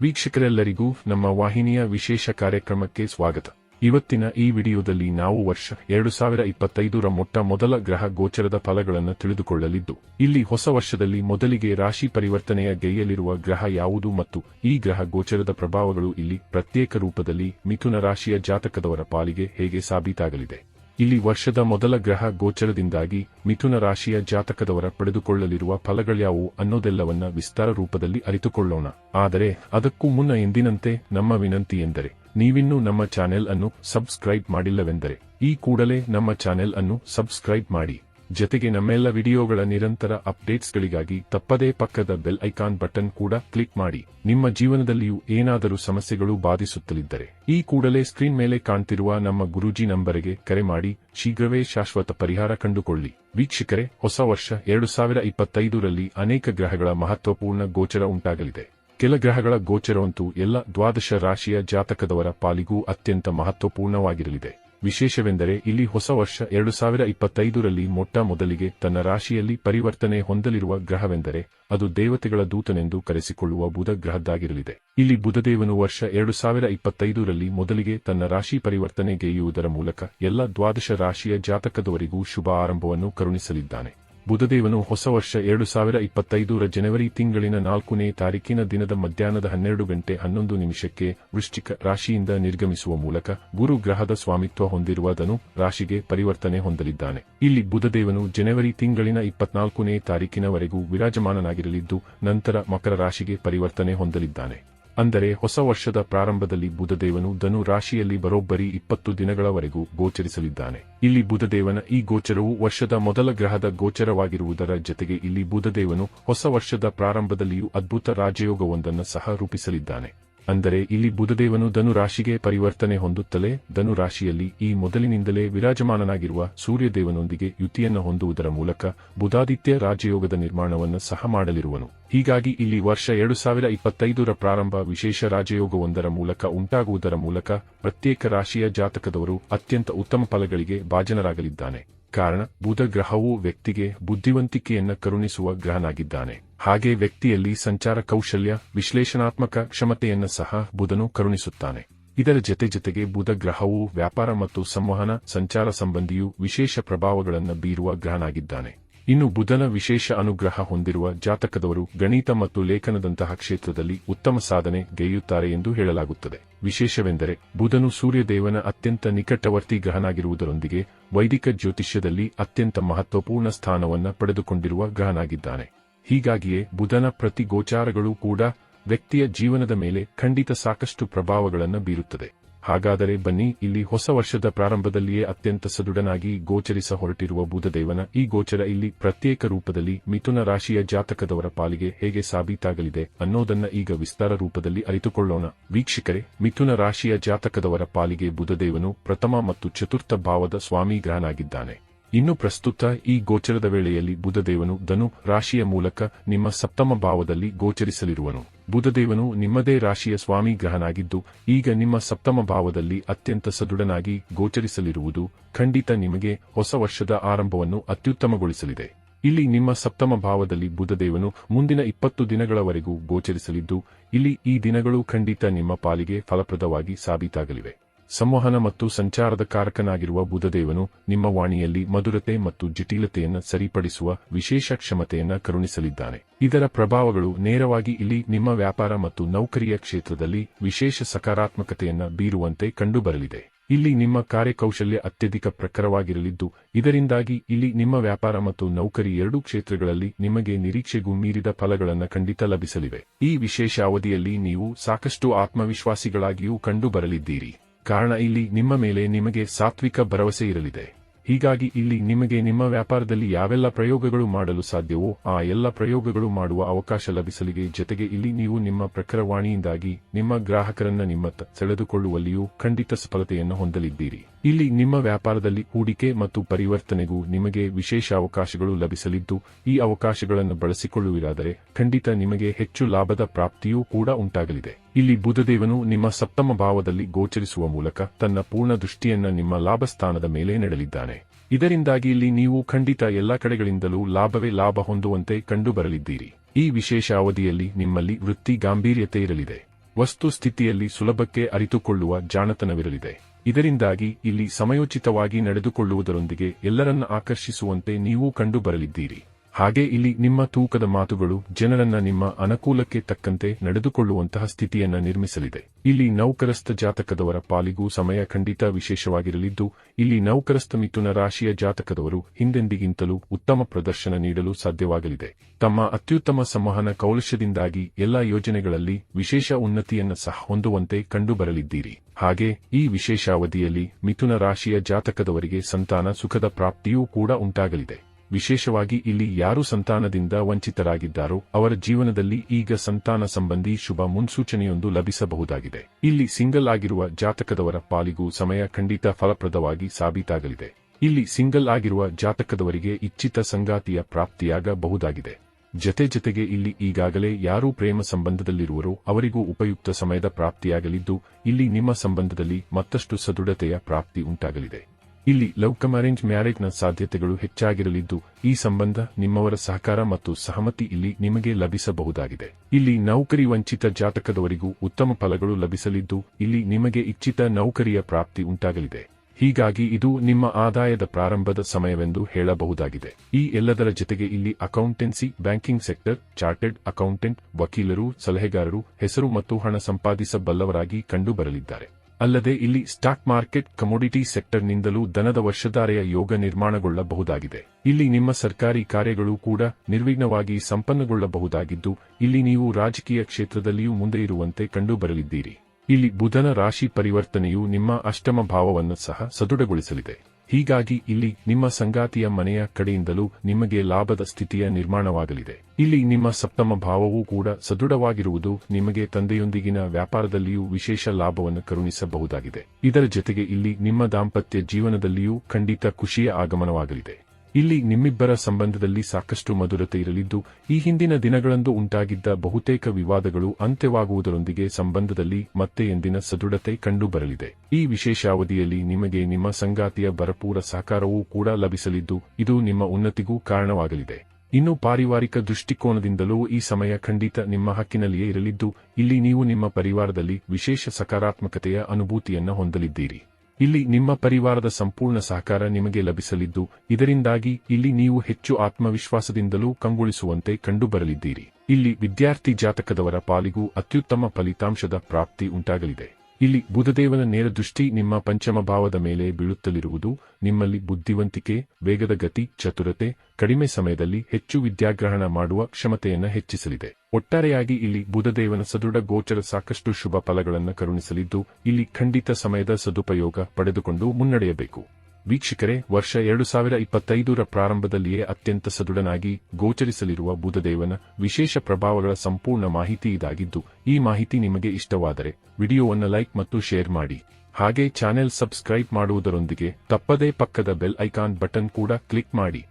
ವೀಕ್ಷಕರೆಲ್ಲರಿಗೂ ನಮ್ಮ ವಾಹಿನಿಯ ವಿಶೇಷ ಕಾರ್ಯಕ್ರಮಕ್ಕೆ ಸ್ವಾಗತ. ಇವತ್ತಿನ ಈ ವಿಡಿಯೋದಲ್ಲಿ ನಾವು ವರ್ಷ ಎರಡು ಸಾವಿರ ಇಪ್ಪತ್ತೈದರ ಮೊಟ್ಟ ಮೊದಲ ಗ್ರಹ ಗೋಚರದ ಫಲಗಳನ್ನು ತಿಳಿದುಕೊಳ್ಳಲಿದ್ದು, ಇಲ್ಲಿ ಹೊಸ ವರ್ಷದಲ್ಲಿ ಮೊದಲಿಗೆ ರಾಶಿ ಪರಿವರ್ತನೆಯ ಗೈಯಲ್ಲಿರುವ ಗ್ರಹ ಯಾವುದು ಮತ್ತು ಈ ಗ್ರಹ ಗೋಚರದ ಪ್ರಭಾವಗಳು ಇಲ್ಲಿ ಪ್ರತ್ಯೇಕ ರೂಪದಲ್ಲಿ ಮಿಥುನ ರಾಶಿಯ ಜಾತಕದವರ ಪಾಲಿಗೆ ಹೇಗೆ ಸಾಬೀತಾಗಲಿದೆ. ಇಲ್ಲಿ ವರ್ಷದ ಮೊದಲ ಗ್ರಹ ಗೋಚರದಿಂದಾಗಿ ಮಿಥುನ ರಾಶಿಯ ಜಾತಕದವರ ಪಡೆದುಕೊಳ್ಳಲಿರುವ ಫಲಗಳ್ಯಾವು ಅನ್ನೋದೆಲ್ಲವನ್ನ ವಿಸ್ತಾರ ರೂಪದಲ್ಲಿ ಅರಿತುಕೊಳ್ಳೋಣ. ಆದರೆ ಅದಕ್ಕೂ ಮುನ್ನ ಎಂದಿನಂತೆ ನಮ್ಮ ವಿನಂತಿ ಎಂದರೆ, ನೀವಿನ್ನೂ ನಮ್ಮ ಚಾನೆಲ್ ಅನ್ನು ಸಬ್ಸ್ಕ್ರೈಬ್ ಮಾಡಿಲ್ಲವೆಂದರೆ, ಈ ಕೂಡಲೇ ನಮ್ಮ ಚಾನೆಲ್ ಅನ್ನು ಸಬ್ಸ್ಕ್ರೈಬ್ ಮಾಡಿ. ಜತೆಗೆ ನಮ್ಮೆಲ್ಲ ವಿಡಿಯೋಗಳ ನಿರಂತರ ಅಪ್ಡೇಟ್ಸ್ಗಳಿಗಾಗಿ ತಪ್ಪದೇ ಪಕ್ಕದ ಬೆಲ್ ಐಕಾನ್ ಬಟನ್ ಕೂಡ ಕ್ಲಿಕ್ ಮಾಡಿ. ನಿಮ್ಮ ಜೀವನದಲ್ಲಿಯೂ ಏನಾದರೂ ಸಮಸ್ಯೆಗಳು ಬಾಧಿಸುತ್ತಲಿದ್ದರೆ ಈ ಕೂಡಲೇ ಸ್ಕ್ರೀನ್ ಮೇಲೆ ಕಾಣ್ತಿರುವ ನಮ್ಮ ಗುರೂಜಿ ನಂಬರಿಗೆ ಕರೆ ಮಾಡಿ. ಶೀಘ್ರವೇ ಶಾಶ್ವತ ಪರಿಹಾರ ಕಂಡುಕೊಳ್ಳಿ. ವೀಕ್ಷಕರೇ, ಹೊಸ ವರ್ಷ ಎರಡು ಸಾವಿರ ಇಪ್ಪತ್ತೈದರಲ್ಲಿ ಅನೇಕ ಗ್ರಹಗಳ ಮಹತ್ವಪೂರ್ಣ ಗೋಚರ ಉಂಟಾಗಲಿದೆ. ಕೆಲ ಗ್ರಹಗಳ ಗೋಚರವಂತೂ ಎಲ್ಲ ದ್ವಾದಶ ರಾಶಿಯ ಜಾತಕದವರ ಪಾಲಿಗೂ ಅತ್ಯಂತ ಮಹತ್ವಪೂರ್ಣವಾಗಿರಲಿದೆ. ವಿಶೇಷವೆಂದರೆ ಇಲ್ಲಿ ಹೊಸ ವರ್ಷ ಎರಡು ಸಾವಿರ ಇಪ್ಪತ್ತೈದರಲ್ಲಿ ಮೊಟ್ಟ ಮೊದಲಿಗೆ ತನ್ನ ರಾಶಿಯಲ್ಲಿ ಪರಿವರ್ತನೆ ಹೊಂದಲಿರುವ ಗ್ರಹವೆಂದರೆ ಅದು ದೇವತೆಗಳ ದೂತನೆಂದು ಕರೆಸಿಕೊಳ್ಳುವ ಬುಧ ಗ್ರಹದ್ದಾಗಿರಲಿದೆ ಇಲ್ಲಿ ಬುಧದೇವನು ವರ್ಷ ಎರಡು ಸಾವಿರ ಇಪ್ಪತ್ತೈದರಲ್ಲಿ ಮೊದಲಿಗೆ ತನ್ನ ರಾಶಿ ಪರಿವರ್ತನೆಗೆಯುವುದರ ಮೂಲಕ ಎಲ್ಲ ದ್ವಾದಶ ರಾಶಿಯ ಜಾತಕದವರಿಗೂ ಶುಭ ಆರಂಭವನ್ನು ಕರುಣಿಸಲಿದ್ದಾನೆ. ಬುಧದೇವನು ಹೊಸ ವರ್ಷ ಎರಡು ಸಾವಿರ ಇಪ್ಪತ್ತೈದರ ಜನವರಿ ತಿಂಗಳಿನ ನಾಲ್ಕನೇ ತಾರೀಕಿನ ದಿನದ ಮಧ್ಯಾಹ್ನದ ಹನ್ನೆರಡು ಗಂಟೆ ಹನ್ನೊಂದು ನಿಮಿಷಕ್ಕೆ ವೃಶ್ಚಿಕ ರಾಶಿಯಿಂದ ನಿರ್ಗಮಿಸುವ ಮೂಲಕ ಗುರು ಗ್ರಹದ ಸ್ವಾಮಿತ್ವ ಹೊಂದಿರುವ ಧನು ರಾಶಿಗೆ ಪರಿವರ್ತನೆ ಹೊಂದಲಿದ್ದಾನೆ. ಇಲ್ಲಿ ಬುಧದೇವನು ಜನವರಿ ತಿಂಗಳಿನ ಇಪ್ಪತ್ನಾಲ್ಕನೇ ತಾರೀಕಿನವರೆಗೂ ವಿರಾಜಮಾನನಾಗಿರಲಿದ್ದು, ನಂತರ ಮಕರ ರಾಶಿಗೆ ಪರಿವರ್ತನೆ ಹೊಂದಲಿದ್ದಾನೆ. ಅಂದರೆ ಹೊಸ ವರ್ಷದ ಪ್ರಾರಂಭದಲ್ಲಿ ಬುಧದೇವನು ಧನು ರಾಶಿಯಲ್ಲಿ ಬರೋಬ್ಬರಿ ಇಪ್ಪತ್ತು ದಿನಗಳವರೆಗೂ ಗೋಚರಿಸಲಿದ್ದಾನೆ. ಇಲ್ಲಿ ಬುಧದೇವನ ಈ ಗೋಚರವು ವರ್ಷದ ಮೊದಲ ಗ್ರಹದ ಗೋಚರವಾಗಿರುವುದರ ಜತೆಗೆ ಇಲ್ಲಿ ಬುಧದೇವನು ಹೊಸ ವರ್ಷದ ಪ್ರಾರಂಭದಲ್ಲಿಯೂ ಅದ್ಭುತ ರಾಜಯೋಗವೊಂದನ್ನು ಸಹ ರೂಪಿಸಲಿದ್ದಾನೆ. ಅಂದರೆ ಇಲ್ಲಿ ಬುಧದೇವನು ಧನುರಾಶಿಗೆ ಪರಿವರ್ತನೆ ಹೊಂದುತ್ತಲೇ ಧನುರಾಶಿಯಲ್ಲಿ ಈ ಮೊದಲಿನಿಂದಲೇ ವಿರಾಜಮಾನನಾಗಿರುವ ಸೂರ್ಯದೇವನೊಂದಿಗೆ ಯುತಿಯನ್ನು ಹೊಂದುವುದರ ಮೂಲಕ ಬುಧಾದಿತ್ಯ ರಾಜಯೋಗದ ನಿರ್ಮಾಣವನ್ನು ಸಹ ಮಾಡಲಿರುವನು. ಹೀಗಾಗಿ ಇಲ್ಲಿ ವರ್ಷ ಎರಡು ಸಾವಿರ ಇಪ್ಪತ್ತೈದರ ಪ್ರಾರಂಭ ವಿಶೇಷ ರಾಜಯೋಗವೊಂದರ ಮೂಲಕ ಉಂಟಾಗುವುದರ ಮೂಲಕ ಪ್ರತ್ಯೇಕ ರಾಶಿಯ ಜಾತಕದವರು ಅತ್ಯಂತ ಉತ್ತಮ ಫಲಗಳಿಗೆ ಭಾಜನರಾಗಲಿದ್ದಾನೆ. ಕಾರಣ ಬುಧ ಗ್ರಹವು ವ್ಯಕ್ತಿಗೆ ಬುದ್ಧಿವಂತಿಕೆಯನ್ನ ಕರುಣಿಸುವ ಗ್ರಹನಾಗಿದ್ದಾನೆ. ಹಾಗೆ ವ್ಯಕ್ತಿಯಲ್ಲಿ ಸಂಚಾರ ಕೌಶಲ್ಯ, ವಿಶ್ಲೇಷಣಾತ್ಮಕ ಕ್ಷಮತೆಯನ್ನು ಸಹ ಬುಧನು ಕರುಣಿಸುತ್ತಾನೆ. ಇದರ ಜತೆ ಜತೆಗೆ ಬುಧ ಗ್ರಹವು ವ್ಯಾಪಾರ ಮತ್ತು ಸಂವಹನ, ಸಂಚಾರ ಸಂಬಂಧಿಯು ವಿಶೇಷ ಪ್ರಭಾವಗಳನ್ನು ಬೀರುವ ಗ್ರಹನಾಗಿದ್ದಾನೆ. ಇನ್ನು ಬುಧನ ವಿಶೇಷ ಅನುಗ್ರಹ ಹೊಂದಿರುವ ಜಾತಕದವರು ಗಣಿತ ಮತ್ತು ಲೇಖನದಂತಹ ಕ್ಷೇತ್ರದಲ್ಲಿ ಉತ್ತಮ ಸಾಧನೆ ಗೈಯುತ್ತಾರೆ ಎಂದು ಹೇಳಲಾಗುತ್ತದೆ. ವಿಶೇಷವೆಂದರೆ ಬುಧನು ಸೂರ್ಯದೇವನ ಅತ್ಯಂತ ನಿಕಟವರ್ತಿ ಗ್ರಹನಾಗಿರುವುದರೊಂದಿಗೆ ವೈದಿಕ ಜ್ಯೋತಿಷ್ಯದಲ್ಲಿ ಅತ್ಯಂತ ಮಹತ್ವಪೂರ್ಣ ಸ್ಥಾನವನ್ನು ಪಡೆದುಕೊಂಡಿರುವ ಗ್ರಹನಾಗಿದ್ದಾನೆ. ಹೀಗಾಗಿಯೇ ಬುಧನ ಪ್ರತಿ ಗೋಚಾರಗಳು ಕೂಡ ವ್ಯಕ್ತಿಯ ಜೀವನದ ಮೇಲೆ ಖಂಡಿತ ಸಾಕಷ್ಟು ಪ್ರಭಾವಗಳನ್ನು ಬೀರುತ್ತದೆ. ಹಾಗಾದರೆ ಬನ್ನಿ, ಇಲ್ಲಿ ಹೊಸ ವರ್ಷದ ಪ್ರಾರಂಭದಲ್ಲಿಯೇ ಅತ್ಯಂತ ಸದುಡನಾಗಿ ಗೋಚರಿಸ ಹೊರಟಿರುವ ಬುಧದೇವನ ಈ ಗೋಚರ ಇಲ್ಲಿ ಪ್ರತ್ಯೇಕ ರೂಪದಲ್ಲಿ ಮಿಥುನ ರಾಶಿಯ ಜಾತಕದವರ ಪಾಲಿಗೆ ಹೇಗೆ ಸಾಬೀತಾಗಲಿದೆ ಅನ್ನೋದನ್ನ ಈಗ ವಿಸ್ತಾರ ರೂಪದಲ್ಲಿ ಅರಿತುಕೊಳ್ಳೋಣ. ವೀಕ್ಷಕರೇ, ಮಿಥುನ ರಾಶಿಯ ಜಾತಕದವರ ಪಾಲಿಗೆ ಬುಧದೇವನು ಪ್ರಥಮ ಮತ್ತು ಚತುರ್ಥ ಭಾವದ ಸ್ವಾಮಿ ಗ್ರಹನಾಗಿದ್ದಾನೆ ಇನ್ನು ಪ್ರಸ್ತುತ ಈ ಗೋಚರದ ವೇಳೆಯಲ್ಲಿ ಬುಧದೇವನು ಧನು ರಾಶಿಯ ಮೂಲಕ ನಿಮ್ಮ ಸಪ್ತಮ ಭಾವದಲ್ಲಿ ಗೋಚರಿಸಲಿರುವನು. ಬುಧದೇವನು ನಿಮ್ಮದೇ ರಾಶಿಯ ಸ್ವಾಮಿ ಗ್ರಹನಾಗಿದ್ದು, ಈಗ ನಿಮ್ಮ ಸಪ್ತಮ ಭಾವದಲ್ಲಿ ಅತ್ಯಂತ ಸದೃಢನಾಗಿ ಗೋಚರಿಸಲಿರುವುದು ಖಂಡಿತ ನಿಮಗೆ ಹೊಸ ವರ್ಷದ ಆರಂಭವನ್ನು ಅತ್ಯುತ್ತಮಗೊಳಿಸಲಿದೆ. ಇಲ್ಲಿ ನಿಮ್ಮ ಸಪ್ತಮ ಭಾವದಲ್ಲಿ ಬುಧದೇವನು ಮುಂದಿನ ಇಪ್ಪತ್ತು ದಿನಗಳವರೆಗೂ ಗೋಚರಿಸಲಿದ್ದು, ಇಲ್ಲಿ ಈ ದಿನಗಳು ಖಂಡಿತ ನಿಮ್ಮ ಪಾಲಿಗೆ ಫಲಪ್ರದವಾಗಿ ಸಾಬೀತಾಗಲಿವೆ. ಸಂವಹನ ಮತ್ತು ಸಂಚಾರದ ಕಾರಕನಾಗಿರುವ ಬುಧದೇವನು ನಿಮ್ಮ ವಾಣಿಯಲ್ಲಿ ಮಧುರತೆ ಮತ್ತು ಜಟಿಲತೆಯನ್ನು ಸರಿಪಡಿಸುವ ವಿಶೇಷ ಕ್ಷಮತೆಯನ್ನು ಕರುಣಿಸಲಿದ್ದಾನೆ. ಇದರ ಪ್ರಭಾವಗಳು ನೇರವಾಗಿ ಇಲ್ಲಿ ನಿಮ್ಮ ವ್ಯಾಪಾರ ಮತ್ತು ನೌಕರಿಯ ಕ್ಷೇತ್ರದಲ್ಲಿ ವಿಶೇಷ ಸಕಾರಾತ್ಮಕತೆಯನ್ನು ಬೀರುವಂತೆ ಕಂಡುಬರಲಿದೆ. ಇಲ್ಲಿ ನಿಮ್ಮ ಕಾರ್ಯಕೌಶಲ್ಯ ಅತ್ಯಧಿಕ ಪ್ರಖರವಾಗಿರಲಿದ್ದು, ಇದರಿಂದಾಗಿ ಇಲ್ಲಿ ನಿಮ್ಮ ವ್ಯಾಪಾರ ಮತ್ತು ನೌಕರಿ ಎರಡೂ ಕ್ಷೇತ್ರಗಳಲ್ಲಿ ನಿಮಗೆ ನಿರೀಕ್ಷೆಗೂ ಮೀರಿದ ಫಲಗಳನ್ನು ಖಂಡಿತ ಲಭಿಸಲಿವೆ. ಈ ವಿಶೇಷ ಅವಧಿಯಲ್ಲಿ ನೀವು ಸಾಕಷ್ಟು ಆತ್ಮವಿಶ್ವಾಸಿಗಳಾಗಿಯೂ ಕಂಡುಬರಲಿದ್ದೀರಿ. ಕಾರಣ ಇಲ್ಲಿ ನಿಮ್ಮ ಮೇಲೆ ನಿಮಗೆ ಸಾತ್ವಿಕ ಭರವಸೆ ಇರಲಿದೆ. ಹೀಗಾಗಿ ಇಲ್ಲಿ ನಿಮಗೆ ನಿಮ್ಮ ವ್ಯಾಪಾರದಲ್ಲಿ ಯಾವೆಲ್ಲ ಪ್ರಯೋಗಗಳು ಮಾಡಲು ಸಾಧ್ಯವೋ ಆ ಎಲ್ಲ ಪ್ರಯೋಗಗಳು ಮಾಡುವ ಅವಕಾಶ ಲಭಿಸಲಿದೆ ಜೊತೆಗೆ ಇಲ್ಲಿ ನೀವು ನಿಮ್ಮ ಪ್ರಖರವಾಣಿಯಿಂದಾಗಿ ನಿಮ್ಮ ಗ್ರಾಹಕರನ್ನ ನಿಮ್ಮತ್ತ ಸೆಳೆದುಕೊಳ್ಳುವಲ್ಲಿಯೂ ಖಂಡಿತ ಸಫಲತೆಯನ್ನು ಹೊಂದಲಿದ್ದೀರಿ. ಇಲ್ಲಿ ನಿಮ್ಮ ವ್ಯಾಪಾರದಲ್ಲಿ ಹೂಡಿಕೆ ಮತ್ತು ಪರಿವರ್ತನೆಗೂ ನಿಮಗೆ ವಿಶೇಷ ಅವಕಾಶಗಳು ಲಭಿಸಲಿದ್ದು, ಈ ಅವಕಾಶಗಳನ್ನು ಬಳಸಿಕೊಳ್ಳುವಿರಾದರೆ ಖಂಡಿತ ನಿಮಗೆ ಹೆಚ್ಚು ಲಾಭದ ಪ್ರಾಪ್ತಿಯೂ ಕೂಡ ಉಂಟಾಗಲಿದೆ. ಇಲ್ಲಿ ಬುಧದೇವನು ನಿಮ್ಮ ಸಪ್ತಮ ಭಾವದಲ್ಲಿ ಗೋಚರಿಸುವ ಮೂಲಕ ತನ್ನ ಪೂರ್ಣ ದೃಷ್ಟಿಯನ್ನ ನಿಮ್ಮ ಲಾಭಸ್ಥಾನದ ಮೇಲೆ ನೆಡಲಿದ್ದಾನೆ. ಇದರಿಂದಾಗಿ ಇಲ್ಲಿ ನೀವು ಖಂಡಿತ ಎಲ್ಲ ಕಡೆಗಳಿಂದಲೂ ಲಾಭವೇ ಲಾಭ ಹೊಂದುವಂತೆ ಕಂಡುಬರಲಿದ್ದೀರಿ. ಈ ವಿಶೇಷ ಅವಧಿಯಲ್ಲಿ ನಿಮ್ಮಲ್ಲಿ ವೃತ್ತಿ ಗಾಂಭೀರ್ಯತೆ ಇರಲಿದೆ. ವಸ್ತು ಸ್ಥಿತಿಯಲ್ಲಿ ಸುಲಭಕ್ಕೆ ಅರಿತುಕೊಳ್ಳುವ ಜಾಣತನವಿರಲಿದೆ. ಇದರಿಂದಾಗಿ ಇಲ್ಲಿ ಸಮಯೋಚಿತವಾಗಿ ನಡೆದುಕೊಳ್ಳುವುದರೊಂದಿಗೆ ಎಲ್ಲರನ್ನ ಆಕರ್ಷಿಸುವಂತೆ ನೀವು ಕಂಡುಬರಲಿದ್ದೀರಿ. ಹಾಗೆ ಇಲ್ಲಿ ನಿಮ್ಮ ತೂಕದ ಮಾತುಗಳು ಜನರನ್ನ ನಿಮ್ಮ ಅನುಕೂಲಕ್ಕೆ ತಕ್ಕಂತೆ ನಡೆದುಕೊಳ್ಳುವಂತಹ ಸ್ಥಿತಿಯನ್ನ ನಿರ್ಮಿಸಲಿದೆ. ಇಲ್ಲಿ ನೌಕರಸ್ಥ ಜಾತಕದವರ ಪಾಲಿಗೂ ಸಮಯ ಖಂಡಿತ ವಿಶೇಷವಾಗಿರಲಿದ್ದು, ಇಲ್ಲಿ ನೌಕರಸ್ಥ ಮಿಥುನ ರಾಶಿಯ ಜಾತಕದವರು ಹಿಂದೆಂದಿಗಿಂತಲೂ ಉತ್ತಮ ಪ್ರದರ್ಶನ ನೀಡಲು ಸಾಧ್ಯವಾಗಲಿದೆ. ತಮ್ಮ ಅತ್ಯುತ್ತಮ ಸಂವಹನ ಕೌಶಲ್ಯದಿಂದಾಗಿ ಎಲ್ಲಾ ಯೋಜನೆಗಳಲ್ಲಿ ವಿಶೇಷ ಉನ್ನತಿಯನ್ನು ಸಹ ಹೊಂದುವಂತೆ ಕಂಡುಬರಲಿದ್ದೀರಿ. ಹಾಗೆ ಈ ವಿಶೇಷ ಅವಧಿಯಲ್ಲಿ ಮಿಥುನ ರಾಶಿಯ ಜಾತಕದವರಿಗೆ ಸಂತಾನ ಸುಖದ ಪ್ರಾಪ್ತಿಯೂ ಕೂಡ ಉಂಟಾಗಲಿದೆ. ವಿಶೇಷವಾಗಿ ಇಲ್ಲಿ ಯಾರು ಸಂತಾನದಿಂದ ವಂಚಿತರಾಗಿದ್ದಾರೋ ಅವರ ಜೀವನದಲ್ಲಿ ಈಗ ಸಂತಾನ ಸಂಬಂಧಿ ಶುಭ ಮುನ್ಸೂಚನೆಯೊಂದು ಲಭಿಸಬಹುದಾಗಿದೆ. ಇಲ್ಲಿ ಸಿಂಗಲ್ ಆಗಿರುವ ಜಾತಕದವರ ಪಾಲಿಗೂ ಸಮಯ ಖಂಡಿತ ಫಲಪ್ರದವಾಗಿ ಸಾಬೀತಾಗಲಿದೆ. ಇಲ್ಲಿ ಸಿಂಗಲ್ ಆಗಿರುವ ಜಾತಕದವರಿಗೆ ಇಚ್ಛಿತ ಸಂಗಾತಿಯ ಪ್ರಾಪ್ತಿಯಾಗಬಹುದಾಗಿದೆ. ಜತೆ ಜತೆಗೆ ಇಲ್ಲಿ ಈಗಾಗಲೇ ಯಾರು ಪ್ರೇಮ ಸಂಬಂಧದಲ್ಲಿರುವರೋ ಅವರಿಗೂ ಉಪಯುಕ್ತ ಸಮಯದ ಪ್ರಾಪ್ತಿಯಾಗಲಿದ್ದು, ಇಲ್ಲಿ ನಿಮ್ಮ ಸಂಬಂಧದಲ್ಲಿ ಮತ್ತಷ್ಟು ಸದೃಢತೆಯ ಪ್ರಾಪ್ತಿ ಉಂಟಾಗಲಿದೆ. ಇಲ್ಲಿ ಲವ್ ಕಮ್ ಮ್ಯಾರೇಜ್ನ ಸಾಧ್ಯತೆಗಳು ಹೆಚ್ಚಾಗಿರಲಿದ್ದು, ಈ ಸಂಬಂಧ ನಿಮ್ಮವರ ಸಹಕಾರ ಮತ್ತು ಸಹಮತಿ ಇಲ್ಲಿ ನಿಮಗೆ ಲಭಿಸಬಹುದಾಗಿದೆ. ಇಲ್ಲಿ ನೌಕರಿ ವಂಚಿತ ಜಾತಕದವರಿಗೂ ಉತ್ತಮ ಫಲಗಳು ಲಭಿಸಲಿದ್ದು, ಇಲ್ಲಿ ನಿಮಗೆ ಇಚ್ಛಿತ ನೌಕರಿಯ ಪ್ರಾಪ್ತಿ ಉಂಟಾಗಲಿದೆ. ಹೀಗಾಗಿ ಇದು ನಿಮ್ಮ ಆದಾಯದ ಪ್ರಾರಂಭದ ಸಮಯವೆಂದು ಹೇಳಬಹುದಾಗಿದೆ. ಈ ಎಲ್ಲದರ ಜೊತೆಗೆ ಇಲ್ಲಿ accountancy, banking sector, chartered accountant, ವಕೀಲರು, ಸಲಹೆಗಾರರು, ಹೆಸರು ಮತ್ತು ಹಣ ಸಂಪಾದಿಸಬಲ್ಲವರಾಗಿ ಕಂಡುಬರಲಿದ್ದಾರೆ. ಅಲ್ಲದೆ ಇಲ್ಲಿ ಸ್ಟಾಕ್ ಮಾರ್ಕೆಟ್ ಕಮೋಡಿಟಿ ಸೆಕ್ಟರ್ನಿಂದಲೂ ದನದ ವರ್ಷಧಾರೆಯ ಯೋಗ ನಿರ್ಮಾಣಗೊಳ್ಳಬಹುದಾಗಿದೆ. ಇಲ್ಲಿ ನಿಮ್ಮ ಸರ್ಕಾರಿ ಕಾರ್ಯಗಳು ಕೂಡ ನಿರ್ವಿಘ್ನವಾಗಿ ಸಂಪನ್ನಗೊಳ್ಳಬಹುದಾಗಿದ್ದು, ಇಲ್ಲಿ ನೀವು ರಾಜಕೀಯ ಕ್ಷೇತ್ರದಲ್ಲಿಯೂ ಮುಂದೆ ಇರುವಂತೆ ಕಂಡುಬರಲಿದ್ದೀರಿ. ಇಲ್ಲಿ ಬುಧನ ರಾಶಿ ಪರಿವರ್ತನೆಯು ನಿಮ್ಮ ಅಷ್ಟಮ ಭಾವವನ್ನು ಸಹ ಸದೃಢಗೊಳಿಸಲಿದೆ. ಹೀಗಾಗಿ ಇಲ್ಲಿ ನಿಮ್ಮ ಸಂಗಾತಿಯ ಮನೆಯ ಕಡೆಯಿಂದಲೂ ನಿಮಗೆ ಲಾಭದ ಸ್ಥಿತಿಯ ನಿರ್ಮಾಣವಾಗಲಿದೆ. ಇಲ್ಲಿ ನಿಮ್ಮ ಸಪ್ತಮ ಭಾವವೂ ಕೂಡ ಸದೃಢವಾಗಿರುವುದು ನಿಮಗೆ ತಂದೆಯೊಂದಿಗಿನ ವ್ಯಾಪಾರದಲ್ಲಿಯೂ ವಿಶೇಷ ಲಾಭವನ್ನು ಕರುಣಿಸಬಹುದಾಗಿದೆ. ಇದರ ಜೊತೆಗೆ ಇಲ್ಲಿ ನಿಮ್ಮ ದಾಂಪತ್ಯ ಜೀವನದಲ್ಲಿಯೂ ಖಂಡಿತ ಖುಷಿಯ ಆಗಮನವಾಗಲಿದೆ. ಇಲ್ಲಿ ನಿಮ್ಮಿಬ್ಬರ ಸಂಬಂಧದಲ್ಲಿ ಸಾಕಷ್ಟು ಮಧುರತೆ ಇರಲಿದ್ದು, ಈ ಹಿಂದಿನ ದಿನಗಳಂದು ಉಂಟಾಗಿದ್ದ ಬಹುತೇಕ ವಿವಾದಗಳು ಅಂತ್ಯವಾಗುವುದರೊಂದಿಗೆ ಸಂಬಂಧದಲ್ಲಿ ಮತ್ತೆ ಎಂದಿನ ಸದೃಢತೆ ಕಂಡುಬರಲಿದೆ. ಈ ವಿಶೇಷ ಅವಧಿಯಲ್ಲಿ ನಿಮಗೆ ನಿಮ್ಮ ಸಂಗಾತಿಯ ಭರಪೂರ ಸಹಕಾರವೂ ಕೂಡ ಲಭಿಸಲಿದ್ದು, ಇದು ನಿಮ್ಮ ಉನ್ನತಿಗೂ ಕಾರಣವಾಗಲಿದೆ. ಇನ್ನು ಪಾರಿವಾರಿಕ ದೃಷ್ಟಿಕೋನದಿಂದಲೂ ಈ ಸಮಯ ಖಂಡಿತ ನಿಮ್ಮ ಹಕ್ಕಿನಲ್ಲಿಯೇ ಇರಲಿದ್ದು, ಇಲ್ಲಿ ನೀವು ನಿಮ್ಮ ಪರಿವಾರದಲ್ಲಿ ವಿಶೇಷ ಸಕಾರಾತ್ಮಕತೆಯ ಅನುಭೂತಿಯನ್ನು ಹೊಂದಲಿದ್ದೀರಿ. ಇಲ್ಲಿ ನಿಮ್ಮ ಪರಿವಾರದ ಸಂಪೂರ್ಣ ಸಹಕಾರ ನಿಮಗೆ ಲಭಿಸಲಿದ್ದು, ಇದರಿಂದಾಗಿ ಇಲ್ಲಿ ನೀವು ಹೆಚ್ಚು ಆತ್ಮವಿಶ್ವಾಸದಿಂದಲೂ ಕಂಗೊಳಿಸುವಂತೆ ಕಂಡುಬರಲಿದ್ದೀರಿ. ಇಲ್ಲಿ ವಿದ್ಯಾರ್ಥಿ ಜಾತಕದವರ ಪಾಲಿಗೂ ಅತ್ಯುತ್ತಮ ಫಲಿತಾಂಶದ ಪ್ರಾಪ್ತಿ ಉಂಟಾಗಲಿದೆ. ಇಲ್ಲಿ ಬುಧದೇವನ ನೇರ ದೃಷ್ಟಿ ನಿಮ್ಮ ಪಂಚಮ ಭಾವದ ಮೇಲೆ ಬೀಳುತ್ತಲಿರುವುದು, ನಿಮ್ಮಲ್ಲಿ ಬುದ್ಧಿವಂತಿಕೆ, ವೇಗದ ಗತಿ, ಚತುರತೆ, ಕಡಿಮೆ ಸಮಯದಲ್ಲಿ ಹೆಚ್ಚು ವಿದ್ಯಾಗ್ರಹಣ ಮಾಡುವ ಕ್ಷಮತೆಯನ್ನು ಹೆಚ್ಚಿಸಲಿದೆ. ಒಟ್ಟಾರೆಯಾಗಿ ಇಲ್ಲಿ ಬುಧದೇವನ ಸದೃಢ ಗೋಚರ ಸಾಕಷ್ಟು ಶುಭ ಫಲಗಳನ್ನು ಕರುಣಿಸಲಿದ್ದು, ಇಲ್ಲಿ ಖಂಡಿತ ಸಮಯದ ಸದುಪಯೋಗ ಪಡೆದುಕೊಂಡು ಮುನ್ನಡೆಯಬೇಕು. ವೀಕ್ಷಕರೇ, ವರ್ಷ ಎರಡು ಸಾವಿರ ಇಪ್ಪತ್ತೈದರ ಪ್ರಾರಂಭದಲ್ಲಿಯೇ ಅತ್ಯಂತ ಸದೃಢನಾಗಿ ಗೋಚರಿಸಲಿರುವ ಬುಧದೇವನ ವಿಶೇಷ ಪ್ರಭಾವಗಳ ಸಂಪೂರ್ಣ ಮಾಹಿತಿ ಇದಾಗಿದ್ದು, ಈ ಮಾಹಿತಿ ನಿಮಗೆ ಇಷ್ಟವಾದರೆ ವಿಡಿಯೋವನ್ನು ಲೈಕ್ ಮತ್ತು ಶೇರ್ ಮಾಡಿ. ಹಾಗೆ ಚಾನೆಲ್ ಸಬ್ಸ್ಕ್ರೈಬ್ ಮಾಡುವುದರೊಂದಿಗೆ ತಪ್ಪದೇ ಪಕ್ಕದ ಬೆಲ್ ಐಕಾನ್ ಬಟನ್ ಕೂಡ ಕ್ಲಿಕ್ ಮಾಡಿ.